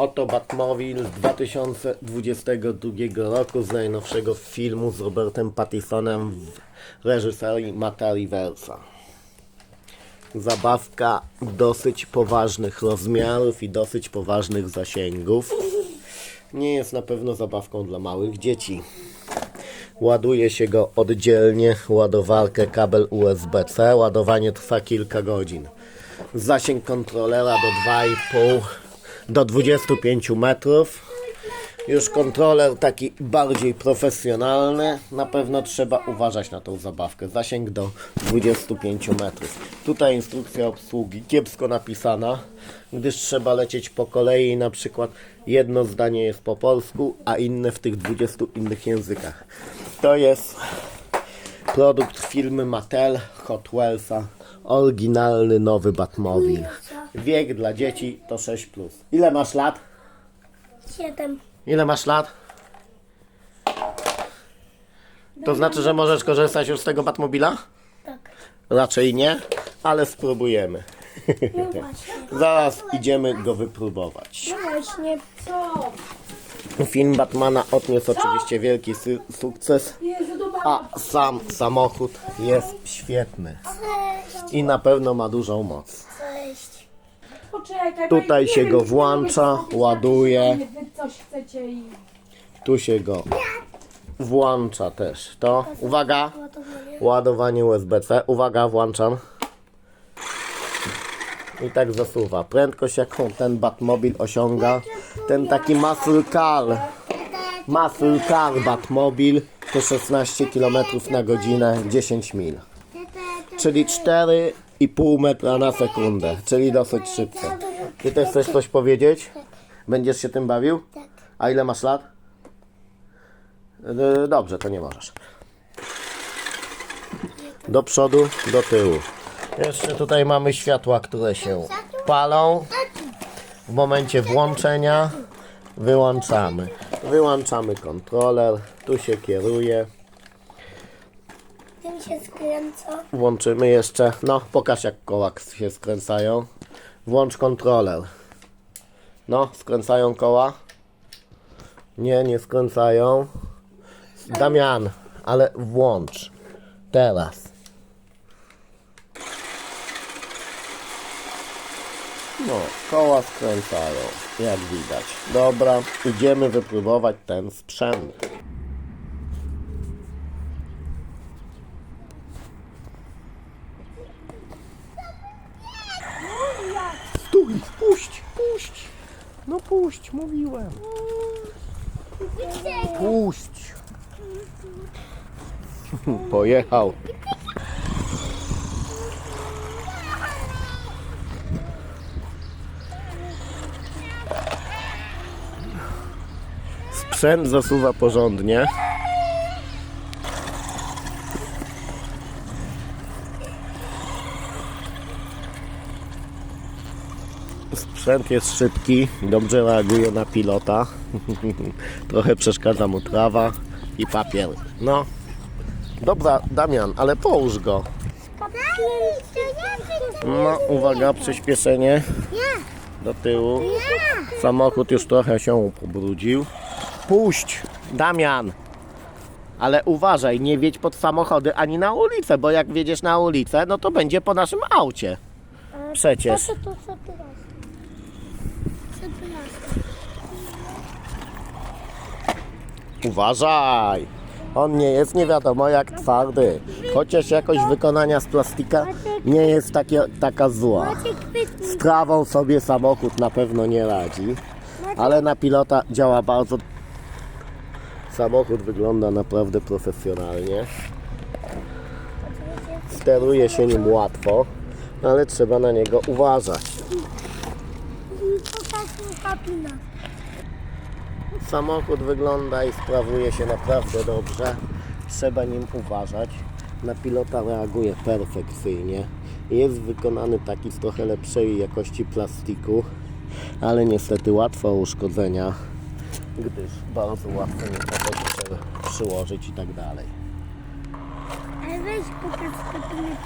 Oto Batmobile z 2022 roku z najnowszego filmu z Robertem Pattisonem w reżyserii Mata Riversa. Zabawka dosyć poważnych rozmiarów i dosyć poważnych zasięgów. Nie jest na pewno zabawką dla małych dzieci. Ładuje się go oddzielnie, ładowarkę kabel USB-C. Ładowanie trwa kilka godzin. Zasięg kontrolera do 2,5 do 25 metrów. Już kontroler taki bardziej profesjonalny. Na pewno trzeba uważać na tą zabawkę. Zasięg do 25 metrów. Tutaj instrukcja obsługi kiepsko napisana, gdyż trzeba lecieć po kolei. Na przykład jedno zdanie jest po polsku, a inne w tych 20 innych językach. To jest produkt firmy Mattel Hot Wheelsa. Oryginalny nowy Batmobile. Wiek dla dzieci to 6. Ile masz lat? Siedem. Ile masz lat? To znaczy, że możesz korzystać już z tego Batmobila? Tak. Raczej nie, ale spróbujemy. No właśnie. Zaraz idziemy go wypróbować. No właśnie. Co? Film Batmana odniósł oczywiście wielki su- sukces, a sam samochód jest świetny i na pewno ma dużą moc. Tutaj się go włącza, ładuje. Tu się go włącza też. To uwaga, Ładowanie. ładowanie USB-C. Uwaga, włączam. I tak zasuwa. Prędkość jaką ten Batmobil osiąga. Ten taki muscle car. Muscle car Batmobil to 16 km na godzinę, 10 mil. Czyli 4,5 metra na sekundę. Czyli dosyć szybko. Ty też chcesz coś powiedzieć? Będziesz się tym bawił? A ile masz lat? E, Dobrze, to nie możesz. Do przodu, do tyłu. Jeszcze tutaj mamy światła, które się palą. W momencie włączenia wyłączamy. Wyłączamy kontroler, tu się kieruje. Tym się skręca. Włączymy jeszcze, no pokaż jak koła się skręcają. Włącz kontroler. No, skręcają koła. Nie, nie skręcają. Damian, ale włącz. Teraz. No, koła skręcają, jak widać. Dobra, idziemy wypróbować ten sprzęt. Stój, puść, puść. No puść, mówiłem. Puść. Pojechał. Sprzęt zasuwa porządnie. Sprzęt jest szybki, dobrze reaguje na pilota. Trochę przeszkadza mu trawa i papier. No. Dobra, Damian, ale połóż go. No, uwaga, przyspieszenie do tyłu. Samochód już trochę się pobrudził. Puść, Damian. Ale uważaj, nie wiedź pod samochody ani na ulicę, bo jak wiedziesz na ulicę, no to będzie po naszym aucie. Przecież. Co to? Co teraz? Uważaj! On nie jest nie wiadomo jak twardy. Chociaż jakość wykonania z plastika nie jest takie, taka zła. Macie kwietnik. Z trawą sobie samochód na pewno nie radzi. Ale na pilota działa bardzo. Samochód wygląda naprawdę profesjonalnie. Steruje się nim łatwo, ale trzeba na niego uważać. Samochód wygląda i sprawuje się naprawdę dobrze. Trzeba nim uważać. Na pilota reaguje perfekcyjnie. Jest wykonany taki z trochę lepszej jakości plastiku, ale niestety łatwo o uszkodzenia, gdyż bardzo łatwo nie może przyłożyć i tak dalej. Ale weź pokaż kapinę.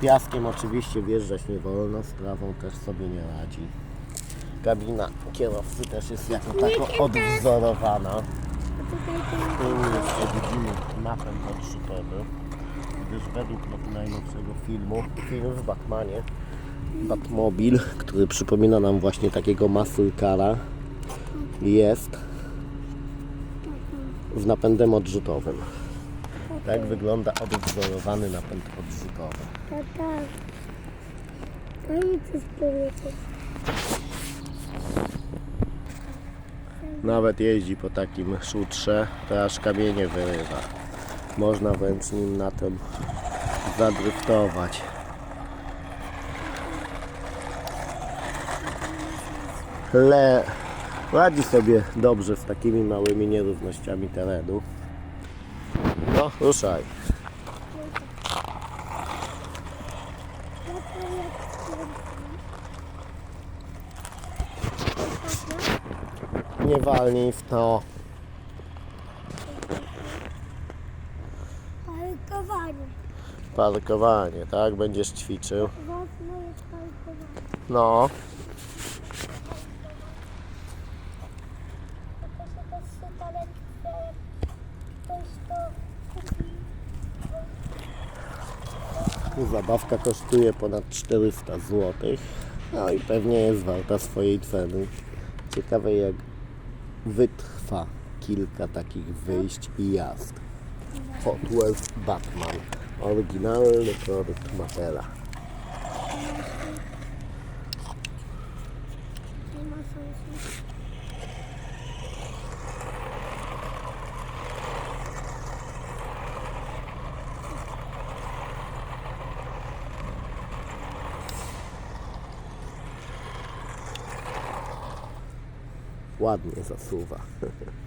Piaskiem oczywiście wjeżdżać nie wolno, z trawą też sobie nie radzi. Kabina kierowcy też jest jako tako odwzorowana. Jeszcze widzimy napęd odrzutowy, gdyż według no- najnowszego filmu, film w Batmanie, Batmobil, który przypomina nam właśnie takiego muscle cara, jest z napędem odrzutowym. Tak wygląda odwzorowany napęd odrzutowy. Nawet jeździ po takim szutrze, to aż kamienie wyrywa. Można wręcz nim na tym zadryftować. Le radzi sobie dobrze z takimi małymi nierównościami terenu. No, ruszaj. Nie walnij w to. Parkowanie. Parkowanie, tak? Będziesz ćwiczył. No, To się też się talent, że ktoś to kupi. Zabawka kosztuje ponad 400 zł. No i pewnie jest warta swojej ceny. Ciekawe jak wytrwa kilka takich wyjść i jazd. Hot Wheels Batman. Oryginalny produkt Matela. Nie ma sensu. Ładnie zasuwa.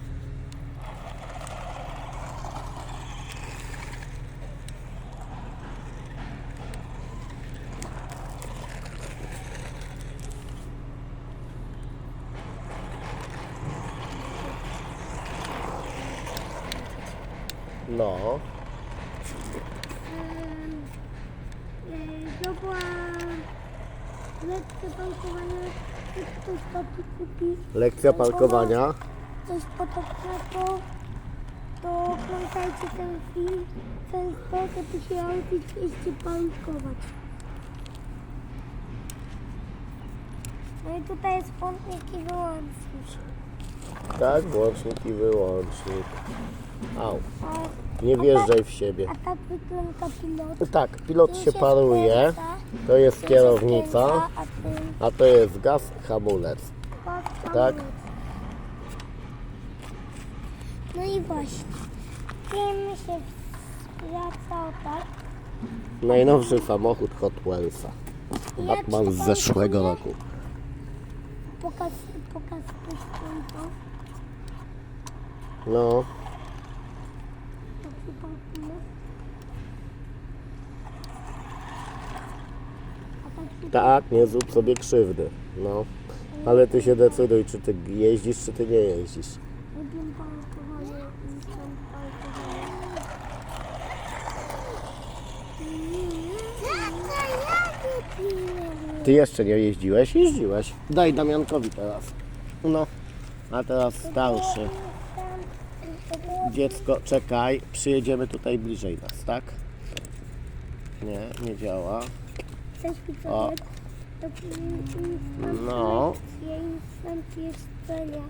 No, To była lekcja parkowania, jak ktoś taki kupi lekcja parkowania. coś podobnego, to oglądajcie ten film często, żeby się nauczyć jeździć parkować. No i tutaj jest włącznik i wyłącznik. Tak, włącznik i wyłącznik. Au, A, nie wjeżdżaj w siebie. a tak wygląda pilot. Tak, pilot Tu się paruje. skręca, To jest kierownica, a tym to jest gaz, hamulec. Tak. No i właśnie. Film się wraca tak. Najnowszy samochód Hot Wheelsa. Batman z zeszłego roku. Pokaz, pokaz puszczę No, Taki parkunek. A taki tak, nie zrób sobie krzywdy. No, ale ty się decyduj, czy ty jeździsz, czy ty nie jeździsz. Ty jeszcze nie jeździłeś? Jeździłeś. Daj Damiankowi teraz. No, a teraz starszy. Dziecko, czekaj, przyjedziemy tutaj bliżej nas, tak? Nie, nie działa. O. widzowie? No. lekcje, instant jedzenia,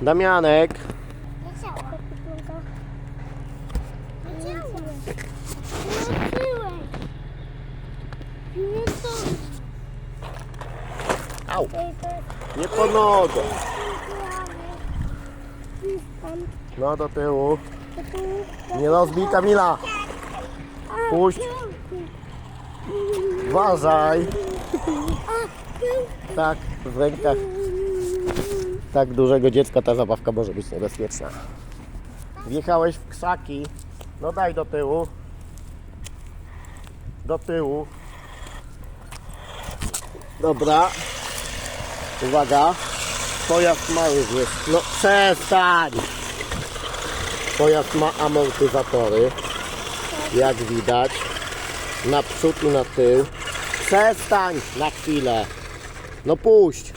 to. au, nie po nogę. No do tyłu. Nie rozbij Kamila. Puść. Uważaj. Tak, w rękach tak dużego dziecka ta zabawka może być niebezpieczna. Wjechałeś w krzaki. No daj do tyłu. Do tyłu. Dobra. Uwaga. Pojazd ma już. No przestań. Pojazd ma amortyzatory. Jak widać. Na przód i na tył. Przestań na chwilę. No puść.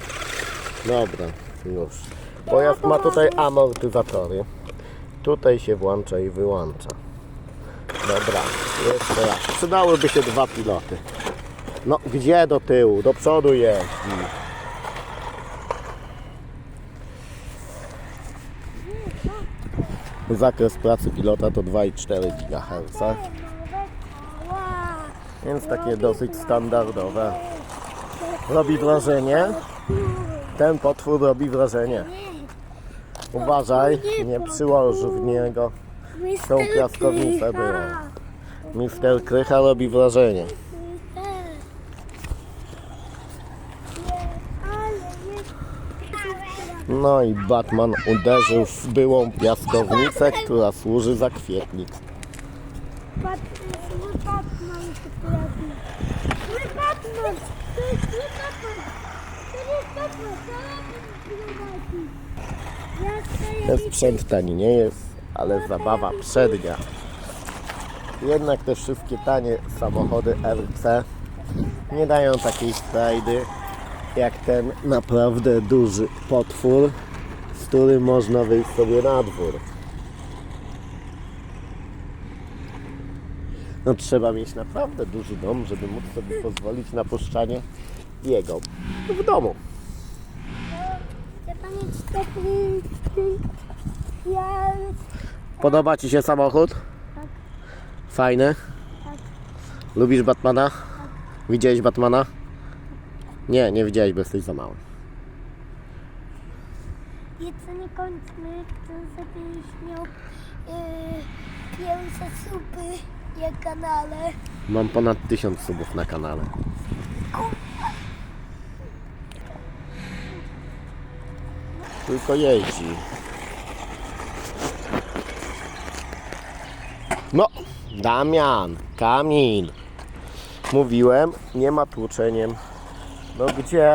Dobra, już. Pojazd ma tutaj amortyzatory. Tutaj się włącza i wyłącza. Dobra, jeszcze raz. Przydałyby się dwa piloty. No, gdzie do tyłu? Do przodu jeździ. Zakres pracy pilota to 2,4 GHz. Więc takie dosyć standardowe. Robi wrażenie. Ten potwór robi wrażenie. Uważaj, nie przyłoż w niego. Tą piaskownicę było. Mister Krycha robi wrażenie. No i Batman uderzył w byłą piaskownicę, która służy za kwietnik. Batman. Zły Batman! To jest zły Batman! To jest Batman! To jest Batman! Ja Ten sprzęt tani nie jest, ale zabawa przednia. Jednak te wszystkie tanie samochody RC nie dają takiej frajdy jak ten naprawdę duży potwór, z którym można wyjść sobie na dwór. No trzeba mieć naprawdę duży dom, żeby móc sobie pozwolić na puszczanie jego w domu. Pamięć taki... Ja... Podoba Ci się samochód? Tak. Fajny? Tak. Lubisz Batmana? Widziałeś Batmana? Nie, nie widziałeś, bo jesteś za mały. Jedzenie kończmy, kto żebyś miał yy, supy na kanale. Mam ponad tysiąc subów na kanale. Tylko jeździ. No, Damian, Kamil. Mówiłem, nie ma tłuczeniem. No gdzie?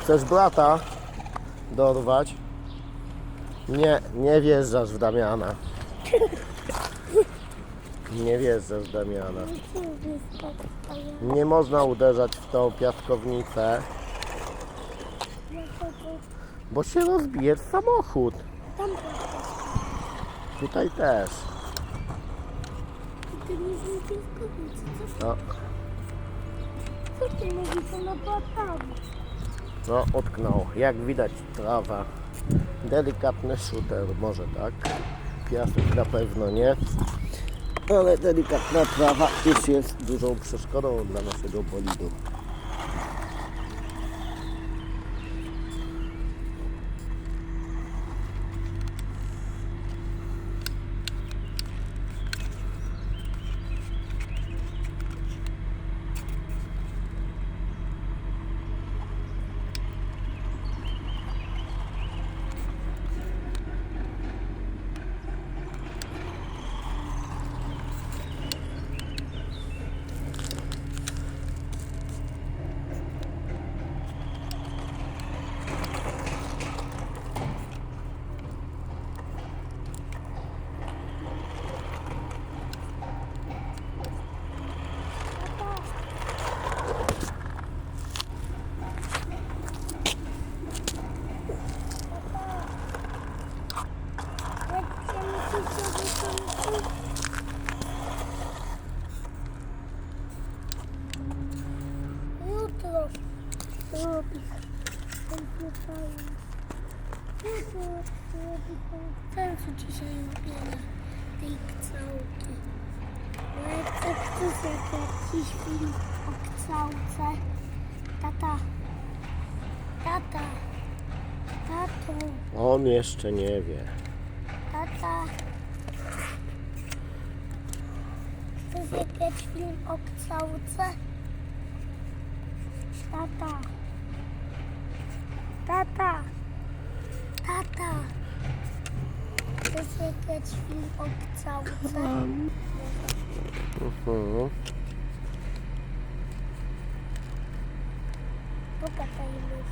Chcesz brata dorwać? Nie, nie wjeżdżasz w Damiana. Nie wjeżdżasz w Damiana. Nie można uderzać w tą piaskownicę, bo się rozbije samochód. Tam Tutaj też. ty. No, Co ty mówisz? Ona była tam. no utknął. Jak widać trawa. Delikatny shooter, może tak. Piasek na pewno nie. Ale delikatna trawa już jest dużą przeszkodą dla naszego bolidu. Jak się myślicie, że to jest... Jutro robi komputer. Jutro robi koncertu dzisiaj robię na tej kształki. Bo jak tak chcesz jakiś film o kształce, tata, tata, Tato, On jeszcze nie wie. tata. Chcesz jakiś film o kształce? Tata. Tata. Tata. Chcesz jakiś film o kształce? Mhm. Pogadajmy.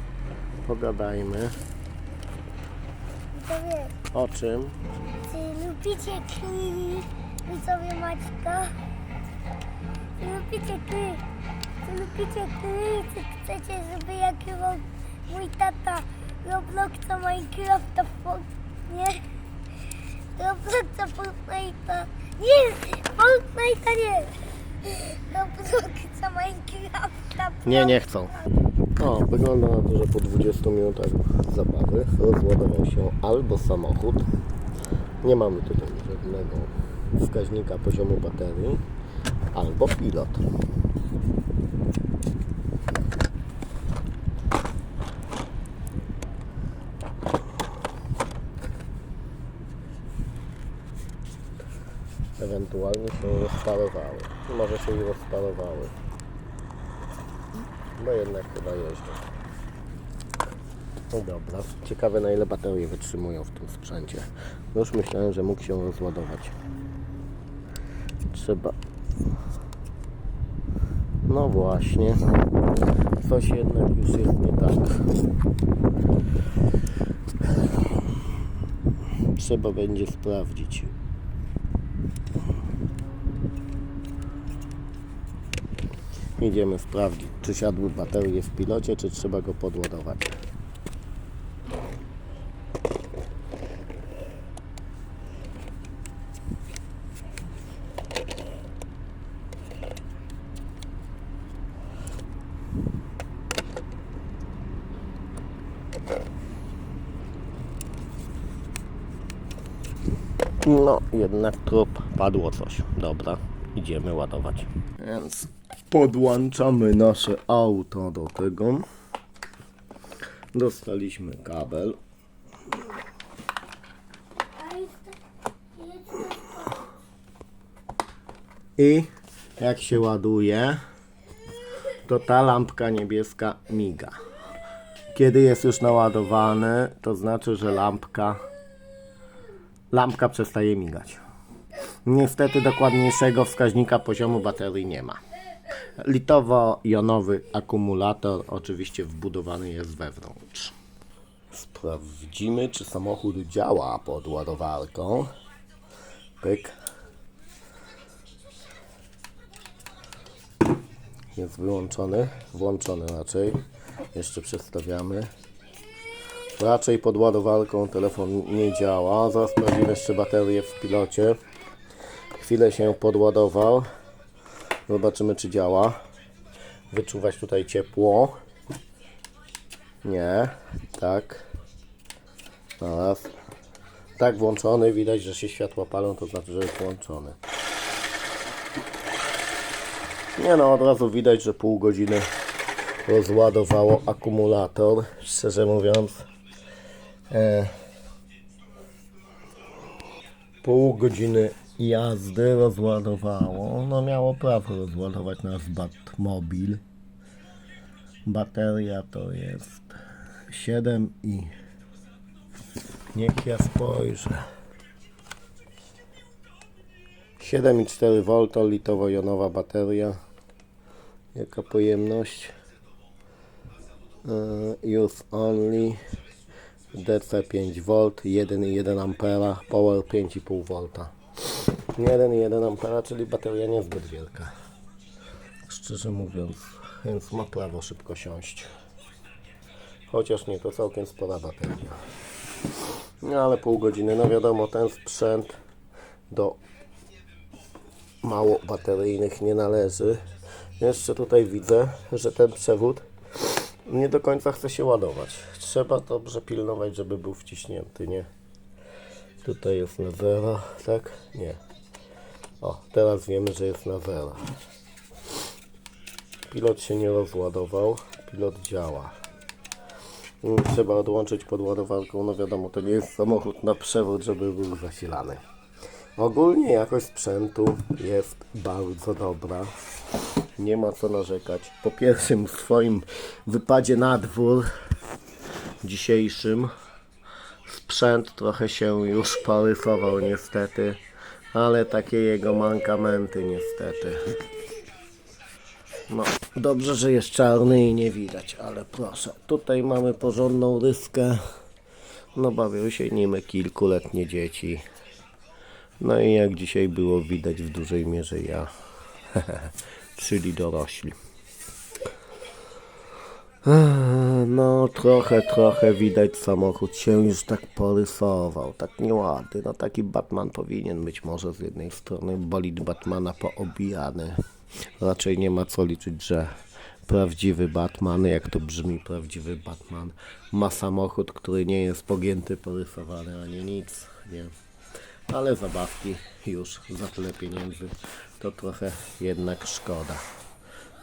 Pogadajmy. O czym? Czy lubicie kry? Widzowie Maćka? Czy lubicie kry? Czy lubicie kry? Czy chcecie, żeby jak mój tata Robloxa, Minecrafta, Fo- nie? Robloxa, Fortnite'a. Nie! Fortnite'a nie! Robloxa, Minecrafta. Nie, nie chcą. O, wygląda na to, że po 20 minutach zabawy rozładował się albo samochód. Nie mamy tutaj żadnego wskaźnika poziomu baterii, albo pilot. Ewentualnie się rozparowały. Może się i rozparowały. Bo jednak chyba jeżdżą. No dobra. Ciekawe na ile baterie wytrzymują w tym sprzęcie. Już myślałem, że mógł się rozładować. Trzeba... No właśnie. Coś jednak już jest nie tak. Trzeba będzie sprawdzić. Idziemy sprawdzić, czy siadły baterie w pilocie, czy trzeba go podładować. No, jednak trup, padło coś. Dobra, idziemy ładować. Więc podłączamy nasze auto do tego. Dostaliśmy kabel. I jak się ładuje, to ta lampka niebieska miga. Kiedy jest już naładowany, to znaczy, że lampka lampka przestaje migać. Niestety dokładniejszego wskaźnika poziomu baterii nie ma. Litowo-jonowy akumulator oczywiście wbudowany jest wewnątrz. Sprawdzimy, czy samochód działa pod ładowarką. Pyk. Jest wyłączony, włączony raczej. Jeszcze przestawiamy. Raczej pod ładowarką telefon nie działa. Zaraz sprawdzimy jeszcze baterię w pilocie. Chwilę się podładował. Zobaczymy czy działa. Wyczuwać tutaj ciepło. Nie. Tak. Zaraz. Tak włączony. Widać, że się światła palą, to znaczy, że jest włączony. Nie no, od razu widać, że pół godziny rozładowało akumulator. Szczerze mówiąc, pół godziny jazdy rozładowało. No miało prawo rozładować nasz Batmobil. Bateria to jest 7 i niech ja spojrzę. 7,4 V litowo-jonowa bateria. Jaka pojemność? Yy, use only DC 5V, 1,1 A, power 5,5 V. 1,1 A, czyli bateria niezbyt wielka. Szczerze mówiąc, więc ma prawo szybko siąść. Chociaż nie, to całkiem spora bateria. No ale pół godziny, no wiadomo, ten sprzęt do mało bateryjnych nie należy. Jeszcze tutaj widzę, że ten przewód nie do końca chce się ładować. Trzeba dobrze pilnować, żeby był wciśnięty, nie? Tutaj jest na zero, tak? Nie. O, teraz wiemy, że jest na zero. Pilot się nie rozładował, pilot działa. Mm, Trzeba odłączyć pod ładowarką. No wiadomo, to nie jest samochód na przewód, żeby był zasilany. Ogólnie jakość sprzętu jest bardzo dobra. Nie ma co narzekać. Po pierwszym swoim wypadzie na dwór dzisiejszym sprzęt trochę się już porysował niestety, ale takie jego mankamenty niestety. No, dobrze, że jest czarny i nie widać, ale proszę, tutaj mamy porządną ryskę. No bawią się nim kilkuletnie dzieci. No i jak dzisiaj było widać w dużej mierze ja, czyli dorośli. Eee, No trochę, trochę widać samochód się już tak porysował, tak nieładny. No taki Batman powinien być może z jednej strony bolid Batmana poobijany. Raczej nie ma co liczyć, że prawdziwy Batman, jak to brzmi prawdziwy Batman, ma samochód, który nie jest pogięty, porysowany ani nic, nie. Ale zabawki już za tyle pieniędzy to trochę jednak szkoda.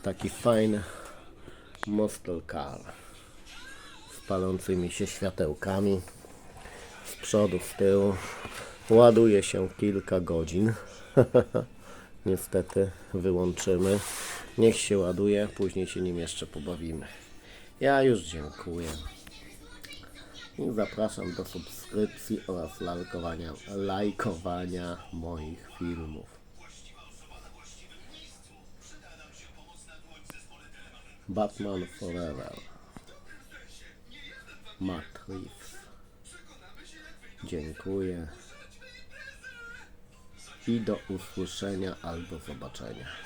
Taki fajny Muscle Car z palącymi się światełkami z przodu, z tyłu. Ładuje się kilka godzin. Niestety wyłączymy. Niech się ładuje, później się nim jeszcze pobawimy. Ja już dziękuję. I zapraszam do subskrypcji oraz lajkowania, lajkowania moich filmów. Batman Forever. Matt Reeves. Dziękuję. I do usłyszenia albo zobaczenia.